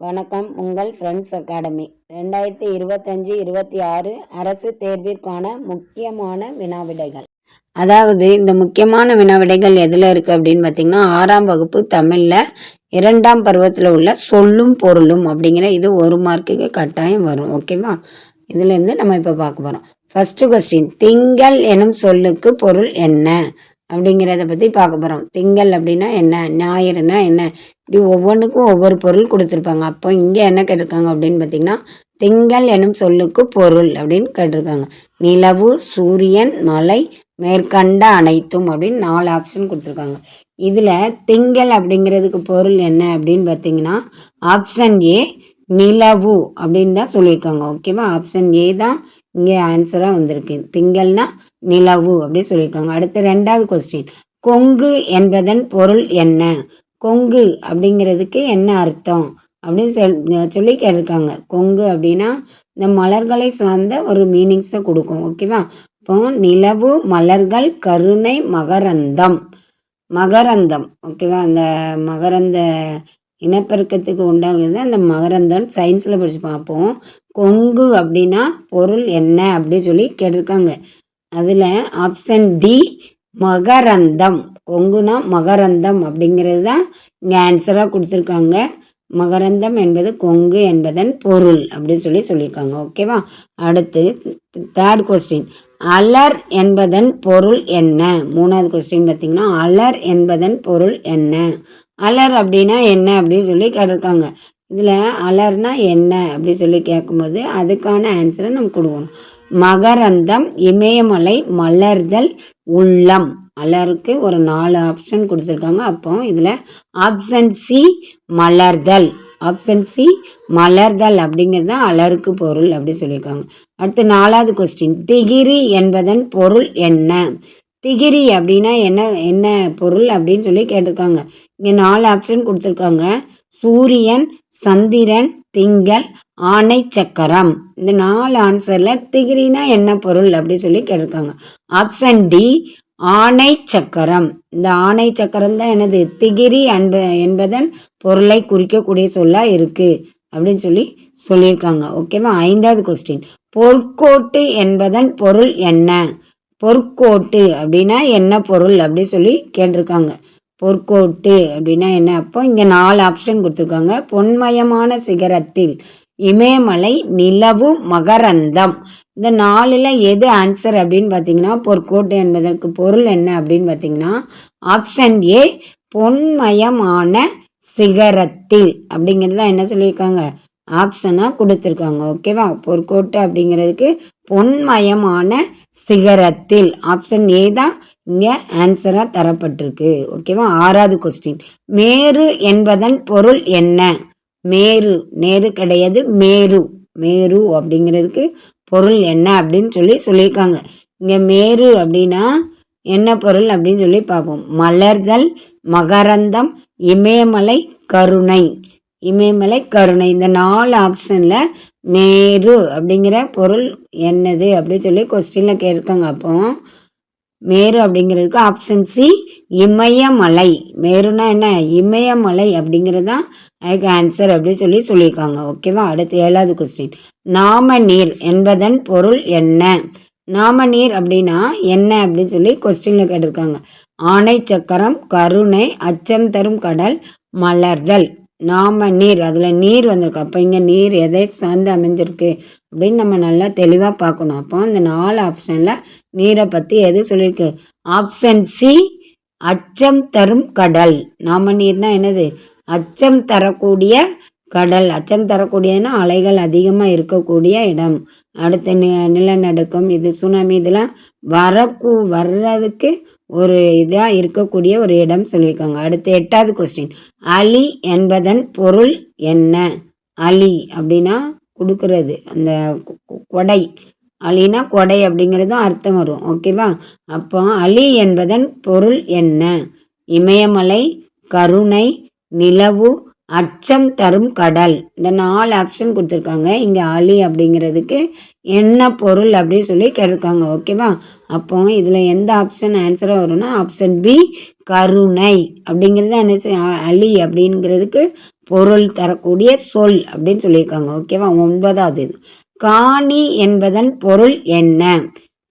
வணக்கம். உங்கள் friends academy ரெண்டாயிரத்தி இருபத்தஞ்சி இருபத்தி ஆறு அரசு தேர்விற்கான முக்கியமான வினாவிடைகள். அதாவது இந்த முக்கியமான வினாவிடைகள் எதில் இருக்குது அப்படின்னு பார்த்தீங்கன்னா ஆறாம் வகுப்பு தமிழில் இரண்டாம் பருவத்தில் உள்ள சொல்லும் பொருளும் அப்படிங்கிற இது ஒரு மார்க்குக்கு கட்டாயம் வரும். ஓகேவா? இதுலேருந்து நம்ம இப்போ பார்க்க போகிறோம் ஃபஸ்ட்டு கொஸ்டின் திங்கள் எனும் சொல்லுக்கு பொருள் என்ன? அப்படிங்கிறத பற்றி பார்க்க போகிறோம் திங்கள் அப்படின்னா என்ன? ஞாயிறுனா என்ன? இப்படி ஒவ்வொன்றுக்கும் ஒவ்வொரு பொருள் கொடுத்துருப்பாங்க. அப்போ இங்கே என்ன கேட்டிருக்காங்க அப்படின்னு பார்த்தீங்கன்னா திங்கள் எனும் சொல்லுக்கு பொருள் அப்படின்னு கேட்டிருக்காங்க. நிலவு சூரியன் மலை மேற்கண்ட அனைத்தும் அப்படின்னு நாலு ஆப்ஷன் கொடுத்துருக்காங்க. இதில் திங்கள் அப்படிங்கிறதுக்கு பொருள் என்ன அப்படின்னு பார்த்தீங்கன்னா ஆப்ஷன் ஏ நிலவு அப்படின்னு தான் சொல்லியிருக்காங்க. ஓகேவா ஆப்ஷன் ஏ தான் இங்கே ஆன்சராக வந்திருக்கு. திங்கள்னா நிலவு அப்படி சொல்லியிருக்காங்க. அடுத்து ரெண்டாவது கொஸ்டின் கொங்கு என்பதன் பொருள் என்ன? கொங்கு அப்படிங்கிறதுக்கு என்ன அர்த்தம்? அப்படின்னு சொல் சொல்லி கேட்டிருக்காங்க. கொங்கு அப்படின்னா இந்த மலர்களை சார்ந்த ஒரு மீனிங்ஸை கொடுக்கும். ஓகேவா இப்போ நிலவு மலர்கள் கருணை மகரந்தம். மகரந்தம். ஓகேவா அந்த மகரந்த இனப்பெருக்கத்துக்கு உண்டாகுது. அந்த மகரந்தம் சயின்ஸில் படித்து பார்ப்போம். கொங்கு அப்படின்னா பொருள் என்ன அப்படி சொல்லி கேட்டிருக்காங்க. அதில் ஆப்ஷன் டி மகரந்தம். கொங்குனா மகரந்தம் அப்படிங்கிறது தான் இங்கே ஆன்சராக கொடுத்துருக்காங்க. மகரந்தம் என்பது கொங்கு என்பதன் பொருள் அப்படின்னு சொல்லி சொல்லியிருக்காங்க. ஓகேவா அடுத்து தேர்ட் கொஸ்டின் அலர் என்பதன் பொருள் என்ன? மூணாவது கொஸ்டின் பார்த்தீங்கன்னா அலர் என்பதன் பொருள் என்ன? அலர் அப்படின்னா என்ன அப்படின்னு சொல்லி கேட்டிருக்காங்க. இதில் அலர்னா என்ன அப்படி சொல்லி கேட்கும்போது அதுக்கான ஆன்சரை நம்ம கொடுக்கணும். மகரந்தம் இமயமலை மலர்தல் உள்ளம். அலருக்கு ஒரு நாலு ஆப்ஷன் கொடுத்துருக்காங்க. அப்போ இதில் ஆப்ஷன் சி மலர்தல். ஆப்ஷன் சி மலர்தல் அப்படிங்கிறது தான் அலருக்கு பொருள் அப்படி சொல்லியிருக்காங்க. அடுத்து நாலாவது கொஸ்டின் திகிரி என்பதன் பொருள் என்ன? திகிரி அப்படின்னா என்ன என்ன பொருள் அப்படின்னு சொல்லி கேட்டிருக்காங்க. இங்கே நாலு ஆப்ஷன் கொடுத்துருக்காங்க. சூரியன் சந்திரன் திங்கள் ஆணை சக்கரம். இந்த நாலு ஆன்சரில் திகிரினா என்ன பொருள் அப்படின்னு சொல்லி கேட்டிருக்காங்க. ஆப்ஷன் டி ஆணை சக்கரம். இந்த ஆணை சக்கரம் தான் எனது திகிரி அன்ப என்பதன் பொருளை குறிக்கக்கூடிய சொல்லாக இருக்குது அப்படின்னு சொல்லி சொல்லியிருக்காங்க. ஓகேவா ஐந்தாவது கொஸ்டின் பொற்கோட்டு என்பதன் பொருள் என்ன? பொற்கோட்டு அப்படின்னா என்ன பொருள் அப்படி சொல்லி கேட்டிருக்காங்க. பொற்கோட்டு அப்படின்னா என்ன? அப்போ இங்கே நாலு ஆப்ஷன் கொடுத்துருக்காங்க. பொன்மயமான சிகரத்தில் இமயமலை நிலவு மகரந்தம். இந்த நாலில் எது ஆன்சர் அப்படின்னு பார்த்தீங்கன்னா பொற்கோட்டு என்பதற்கு பொருள் என்ன அப்படின்னு பார்த்தீங்கன்னா ஆப்ஷன் ஏ பொன்மயமான சிகரத்தில் அப்படிங்கிறது தான் என்ன சொல்லியிருக்காங்க? ஆப்ஷனாக கொடுத்துருக்காங்க. ஓகேவா பொற்கோட்டு அப்படிங்கிறதுக்கு பொன்மயமான சிகரத்தில் ஆப்ஷன் ஏ தான் இங்கே ஆன்சராக தரப்பட்டிருக்கு. ஓகேவா ஆறாவது கொஸ்டின் மேரு என்பதன் பொருள் என்ன? மேரு. நேரு கிடையாது மேரு. மேரு அப்படிங்கிறதுக்கு பொருள் என்ன அப்படின்னு சொல்லி சொல்லியிருக்காங்க. இங்கே மேரு அப்படின்னா என்ன பொருள் அப்படின்னு சொல்லி பார்ப்போம். மலர்தல் மகரந்தம் இமயமலை கருணை. இமயமலை கருணை. இந்த நாலு ஆப்ஷனில் மேரு அப்படிங்கிற பொருள் என்னது அப்படின்னு சொல்லி கொஸ்டினில் கேட்காங்க அப்போ மேரு அப்படிங்கிறதுக்கு ஆப்ஷன் சி இமயமலை. மேருனா என்ன? இமயமலை அப்படிங்கிறது தான் அதுக்கு ஆன்சர் அப்படி சொல்லி சொல்லியிருக்காங்க. ஓகேவா அடுத்து ஏழாவது கொஸ்டின் நாம நீர் என்பதன் பொருள் என்ன? நாம நீர் அப்படின்னா என்ன அப்படின்னு சொல்லி கொஸ்டினில் கேட்டிருக்காங்க. ஆணை சக்கரம் கருணை அச்சம் தரும் கடல் மலர்தல். நாம நீர் அதில் நீர் வந்திருக்கு. அப்போ இங்கே நீர் எதை சார்ந்து அமைஞ்சிருக்கு அப்படின்னு நம்ம நல்லா தெளிவாக பார்க்கணும். அப்போ இந்த நாலு ஆப்ஷனில் நீரை பற்றி எது சொல்லியிருக்கு ஆப்ஷன் சி அச்சம் தரும் கடல். நாம நீர்னா என்னது? அச்சம் தரக்கூடிய கடல் அச்சம் தரக்கூடியதுன்னா அலைகள் அதிகமாக இருக்கக்கூடிய இடம். அடுத்து நி நிலநடுக்கம் இது சுனாமி இதெல்லாம் வரக்கூ வர்றதுக்கு ஒரு இதாக இருக்கக்கூடிய ஒரு இடம் சொல்லியிருக்காங்க. அடுத்த எட்டாவது கொஸ்டின் அலி என்பதன் பொருள் என்ன? அலி அப்படின்னா கொடுக்கறது அந்த கொடை. அலினா கொடை அப்படிங்கிறதும் அர்த்தம் வரும். ஓகேவா அப்போ அலி என்பதன் பொருள் என்ன? இமயமலை கருணை நிலவு அச்சம் தரும் கடல். இந்த நாலு ஆப்ஷன் கொடுத்துருக்காங்க. இங்கே அலி அப்படிங்கிறதுக்கு என்ன பொருள் அப்படின்னு சொல்லி கேட்டிருக்காங்க. ஓகேவா அப்போ இதில் எந்த ஆப்ஷன் ஆன்சராக வரும்னா ஆப்ஷன் பி கருணை அப்படிங்கிறது என்ன அலி அப்படிங்கிறதுக்கு பொருள் தரக்கூடிய சொல் அப்படின்னு சொல்லியிருக்காங்க. ஓகேவா ஒன்பதாவது இது. காணி என்பதன் பொருள் என்ன?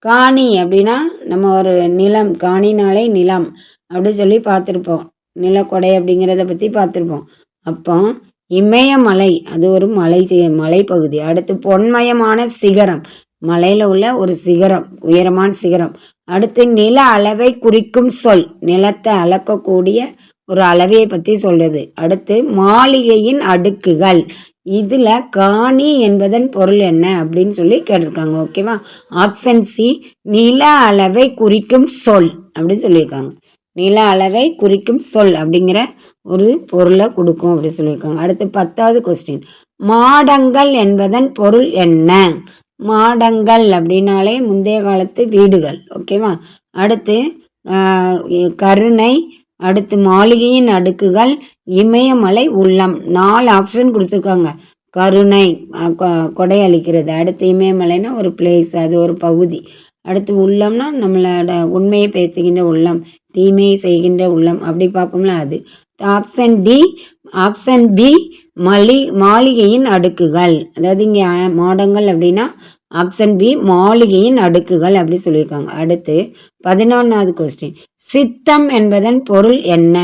காணி அப்படின்னா நம்ம ஒரு நிலம் காணினாலே நிலம் அப்படி சொல்லி பார்த்துருப்போம். நிலக்கொடை அப்படிங்கிறத பற்றி பார்த்துருப்போம். அப்போ இமயமலை அது ஒரு மலை செ- மலைப்பகுதி. அடுத்து பொன்மயமான சிகரம். மலையில் உள்ள ஒரு சிகரம் உயரமான சிகரம். அடுத்து நில அளவை குறிக்கும் சொல். நிலத்தை அளக்கக்கூடிய ஒரு அளவையை பற்றி சொல்றது. அடுத்து மாளிகையின் அடுக்குகள். இதில் காணி என்பதன் பொருள் என்ன அப்படின்னு சொல்லி கேட்டிருக்காங்க ஓகேவா ஆப்ஷன் சி நில அளவை குறிக்கும் சொல் அப்படின்னு சொல்லியிருக்காங்க. நில அளவை குறிக்கும் சொல் அப்படிங்கிற ஒரு பொருளை கொடுக்கும் அப்படி சொல்லியிருக்காங்க. அடுத்து பத்தாவது கொஸ்டின் மாடங்கள் என்பதன் பொருள் என்ன? மாடங்கள் அப்படின்னாலே முந்தைய காலத்து வீடுகள் ஓகேவா அடுத்து கருணை அடுத்து மாளிகையின் அடுக்குகள் இமயமலை உள்ளம் நாலு ஆப்ஷன் கொடுத்துருக்காங்க. கருணை கொ- கொடை அளிக்கிறது அடுத்து இமயமலைனா ஒரு பிளேஸ் அது ஒரு பகுதி. அடுத்து உள்ளம்னா நம்மளோட உண்மையை பேசுகின்ற உள்ளம். தீமையை செய்கின்ற உள்ளம். அப்படி பார்ப்போம்ல அது. ஆப்ஷன் டி ஆப்ஷன் பி மளி மாளிகையின் அடுக்குகள். அதாவது இங்கே மாடங்கள் அப்படின்னா ஆப்ஷன் பி மாளிகையின் அடுக்குகள் அப்படி சொல்லியிருக்காங்க. அடுத்து பதினொன்றாவது கொஸ்டின் சித்தம் என்பதன் பொருள் என்ன?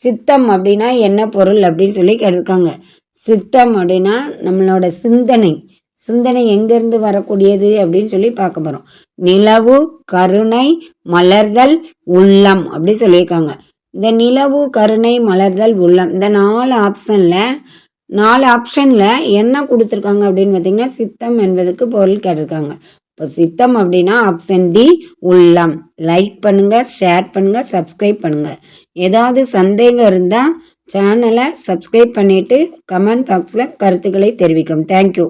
சித்தம் அப்படின்னா என்ன பொருள் அப்படின்னு சொல்லி கேட்டிருக்காங்க. சித்தம் அப்படின்னா நம்மளோட சிந்தனை. சிந்தனை எங்கேருந்து வரக்கூடியது அப்படின்னு சொல்லி பார்க்க போகிறோம் நிலவு கருணை மலர்தல் உள்ளம் அப்படி சொல்லியிருக்காங்க. இந்த நிலவு கருணை மலர்தல் உள்ளம் இந்த நாலு ஆப்ஷனில் நாலு ஆப்ஷனில் என்ன கொடுத்துருக்காங்க அப்படின்னு பார்த்தீங்கன்னா சித்தம் என்பதுக்கு பொருள் கேட்டிருக்காங்க. இப்போ சித்தம் அப்படின்னா ஆப்ஷன் டி உள்ளம். லைக் பண்ணுங்கள் ஷேர் பண்ணுங்கள் சப்ஸ்கிரைப் பண்ணுங்கள் ஏதாவது சந்தேகம் இருந்தால் சேனலை சப்ஸ்கிரைப் பண்ணிவிட்டு கமெண்ட் பாக்ஸில் கருத்துக்களை தெரிவிக்கும். தேங்க்யூ